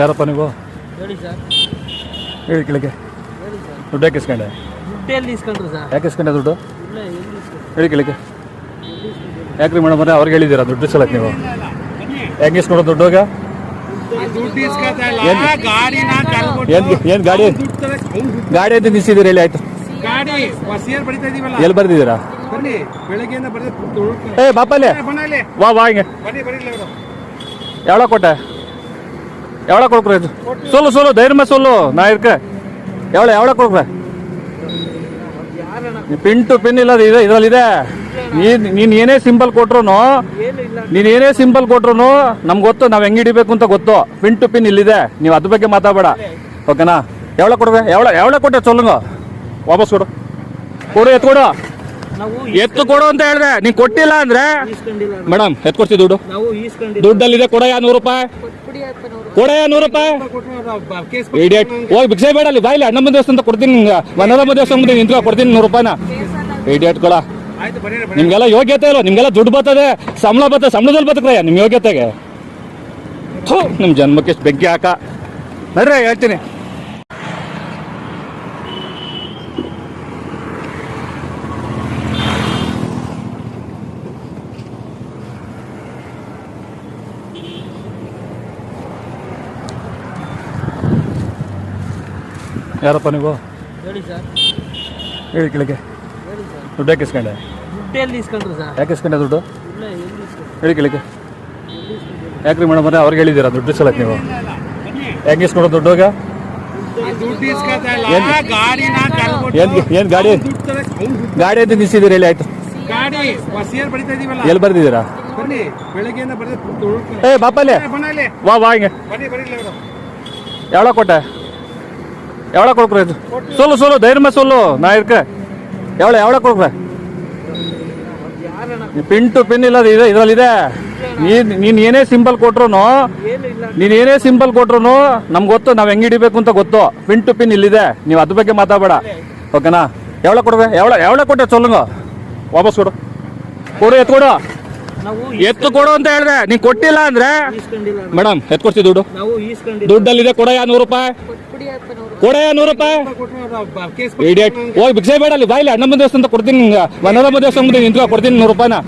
ಯಾರಪ್ಪ ನೀವು? ಹೇಳಿ ಸರ್. ಹೇಳಿ ಕೇಳಿಕೆ ದುಡ್ಡು ಯಾಕೆ ಇಸ್ಕೊಂಡೆ? ದುಡ್ಡು ಯಾಕೆ ಇಸ್ಕೊಂಡೆ ದುಡ್ಡು? ಹೇಳಿ ಕೇಳಿಕೆ ಯಾಕ್ರಿ ಮೇಡಮ್ ಅವ್ರಿಗೆ ಹೇಳಿದ್ದೀರಾ ದುಡ್ಡು ಸಲಕ್ಕೆ ನೀವು? ಹೆಂಗೆ ಇಸ್ಕೊಂಡ್ರು ದುಡ್ಡು ಏನ್? ಗಾಡಿ? ಗಾಡಿ ಅಂತ ನಿಲ್ಸಿದ್ದೀರಿ ಎಲ್ಲಿ ಆಯ್ತು. ಎಲ್ಲಿ ಬರ್ದಿದ್ದೀರಾ? ಏ ಬಾಪಲ್ಲೇ. ವಾ ವಾ ಹಿಂಗೆ. ಯಾವ ಕೊಟ್ಟೆ? எவ்வளோ ಕೊಡ್ಕ್ರ ಇದು? ಸೋಲು சொல்லு ಧೈರ್ಯ சொல்லு ನಾ ಇರ್ಕ ಯಾವಳ எவ்வளோ ಕೊಡ್ಕ್ರ? ಪಿನ್ ಟು ಪಿನ್ ಇಲ್ಲ ಇದೆ ಇದರಲ್ಲಿದೆ. ನೀನು ಏನೇ ಸಿಂಬಲ್ ಕೊಟ್ರು ನೀನು ಏನೇ ಸಿಂಬಲ್ ಕೊಟ್ರು ನಮ್ಗೆ ಗೊತ್ತು ನಾವು ಹೆಂಗ್ ಹಿಡಿಬೇಕು ಅಂತ ಗೊತ್ತು. ಪಿನ್ ಪಿನ್ ಇಲ್ಲಿದೆ. ನೀವು ಅದ್ರ ಬಗ್ಗೆ ಮಾತಾಡಬೇಡ. ಓಕೆನಾ? ಯಾವಳ ಕೊಡ್ಬೇಕು ಯಾವಳ ಯಾವಳ ಕೊಟ್ಟೆ ಚೊಲ್ಲಂಗ ವಾಪಸ್ ಕೊಡು. ಕೊಡು ಎತ್ತು ಕೊಡು. ಎತ್ತು ಕೊಡು ಅಂತ ಹೇಳಿದೆ. ನೀನು ಕೊಟ್ಟಿಲ್ಲ ಅಂದ್ರೆ ಮೇಡಮ್ ಎತ್ತು ಕೊಡ್ತೀವಿ ದುಡ್ಡು. ದುಡ್ಡಲ್ಲಿದೆ ಕೊಡ ಯಾ ನೂರು ರೂಪಾಯಿ. ಕೊಡಯ್ಯ ನೂರು ರೂಪಾಯಿ ಇಡಿಯಟ್ ಹೋಗಿ ಭಿಕ್ಷೆ ಬೇಡ ಅಲ್ಲಿ ಬಾಯಿಲಿ ಅಣ್ಣಮ್ಮ ದೇವಸ್ಥಾನ ಅಂತ ಕೊಡ್ತೀನಿ ನಿಮ್ಗೆ ಮನೋರಮ್ಮ ದೇವಸ್ಥಾನ ಮುಂದೆ ನಿಂತ್ಕೊ, ಕೊಡ್ತೀನಿ ನೂರು ರೂಪಾಯಿನ ಕೊಡ. ನಿಮ್ಗೆಲ್ಲ ಯೋಗ್ಯತೆ ಇಲ್ಲ, ನಿಮ್ಗೆಲ್ಲ ದುಡ್ಡು ಬರ್ತದೆ, ಸಂಬಳ ಬರ್ತದೆ, ಸಂಬಳದಲ್ಲಿ ಬರ್ತಕ್ರಯ್ಯ ನಿಮ್ ಯೋಗ್ಯತೆಗೆ. ಥೂ ನಿಮ್ ಜನ್ಮಕ್ಕೆ ಬೆಂಕಿ ಹಾಕ. ಬರ್ರಿ ಹೇಳ್ತೀನಿ. ಯಾರಪ್ಪ ನೀವು? ಹೇಳಿ ಸರ್. ಹೇಳಿ ಕೆಳಗೆ ಹೇಳಿ ಸರ್. ದುಡ್ಡು ಯಾಕೆ ಇಸ್ಕೊಂಡೆ? ದುಡ್ಡು ಎಲ್ಲಿ ಇಸ್ಕೊಂಡ್ರು ಸರ್? ಯಾಕೆ ಇಸ್ಕೊಂಡೆ ದುಡ್ಡು? ಎಲ್ಲಿ ಹೇಳಿ ಕೆಳಗೆ ಯಾಕ್ರಿ ಮೇಡಮ್ ಅವರೇ ಅವ್ರಿಗೆ ಹೇಳಿದ್ದೀರಾ ದುಡ್ಡು ಇಸ್ಕೊಳಕ್ಕೆ ನೀವು? ಹೆಂಗೆ ಇಸ್ಕೊಡೋ ದುಡ್ಡು ಹೋಗ ಏನ್- ಗಾಡಿ? ಗಾಡಿ ಅಂತ ನಿಲ್ಸಿದ್ದೀರಿ ಹೇಳಿ ಆಯ್ತು. ಎಲ್ಲಿ ಬರ್ದಿದ್ದೀರಾ? ಏ ಬಾಪಲ್ಲಿ. ವಾ ವಾ ಹಿಂಗೆ. வா வா எவ்வளோ கொடுக்குற ಇದು? ಸೋಲು ಸೋಲು ಧೈರ್ಯ ಸೋಲು ನಾ ಇರ್ಕ ಯಾವ எவ்வளோ கொடுக்குற ಪಿಂಟು ಪಿನ್ ಇಲ್ಲ ಇದೆ ಇದರಲ್ಲಿದೆ. ನೀನು ನೀನು ಏನೇ ಸಿಂಬಲ್ ಕೊಟ್ರು ನೀನು ಏನೇ ಸಿಂಬಲ್ ಕೊಟ್ರು ನಮ್ಗೆ ಗೊತ್ತು ನಾವು ಹೆಂಗೆ ಹಿಡಿಬೇಕು ಅಂತ ಗೊತ್ತು. ಪಿನ್ ಟು ಪಿನ್ ಇಲ್ಲಿದೆ. ನೀವು ಅದ್ರ ಬಗ್ಗೆ ಮಾತಾಡಬೇಡ. ಓಕೆನಾ? ಎವಳ ಕೊಡ್ವೆ ಎವಳ ಎವಳ ಕೊಟ್ಟೆ ಚೊಲ್ಲಂಗ ವಾಪಸ್ ಕೊಡು. ಕೊಡು ಎತ್ತು ಕೊಡು. ಎತ್ತು ಕೊಡು ಅಂತ ಹೇಳಿದೆ. ನೀನು ಕೊಟ್ಟಿಲ್ಲ ಅಂದ್ರೆ ಮೇಡಮ್ ಎತ್ತು ಕೊಡ್ತೀವಿ ದುಡ್ಡು. ದುಡ್ಡಲ್ಲಿದೆ ಕೊಡ ನೂರು ರೂಪಾಯಿ. ಕೊಡಯ್ಯ ನೂರು ರೂಪಾಯಿ ಇಡಿಯಟ್ ಹೋಗಿ ಭಿಕ್ಷೆ ಬೇಡ ಅಲ್ಲಿ ಬಾಯಿಲಿ ಅಣ್ಣಮ್ಮ ದೇವಸ್ಥಾನ ಅಂತ ಕೊಡ್ತೀನಿ ಮನೋರಮ್ಮ ದೇವಸ್ಥಾನ ಮುಂದೆ ನಿಂತ್ಕೊ ಕೊಡ್ತೀನಿ ನೂರು ರೂಪಾಯಿನ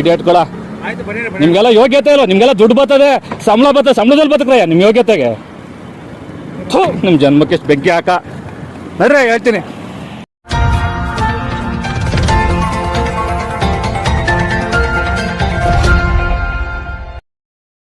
ಇಡಿಯಟ್ಗಳ ನಿಮ್ಗೆಲ್ಲ ಯೋಗ್ಯತೆ ಇಲ್ಲ ನಿಮ್ಗೆಲ್ಲ ದುಡ್ಡು ಬರ್ತದೆ, ಸಂಬಳ ಬರ್ತದೆ, ಸಂಬಳದಲ್ಲಿ ಬರ್ತಕ್ರಯ್ಯ ನಿಮ್ಮ ಯೋಗ್ಯತೆಗೆ. ಥೂ, ನಿಮ್ ಜನ್ಮಕ್ಕೆ ಬೆಂಕಿ ಹಾಕ. ಬರ್ರಿ ಹೇಳ್ತೀನಿ.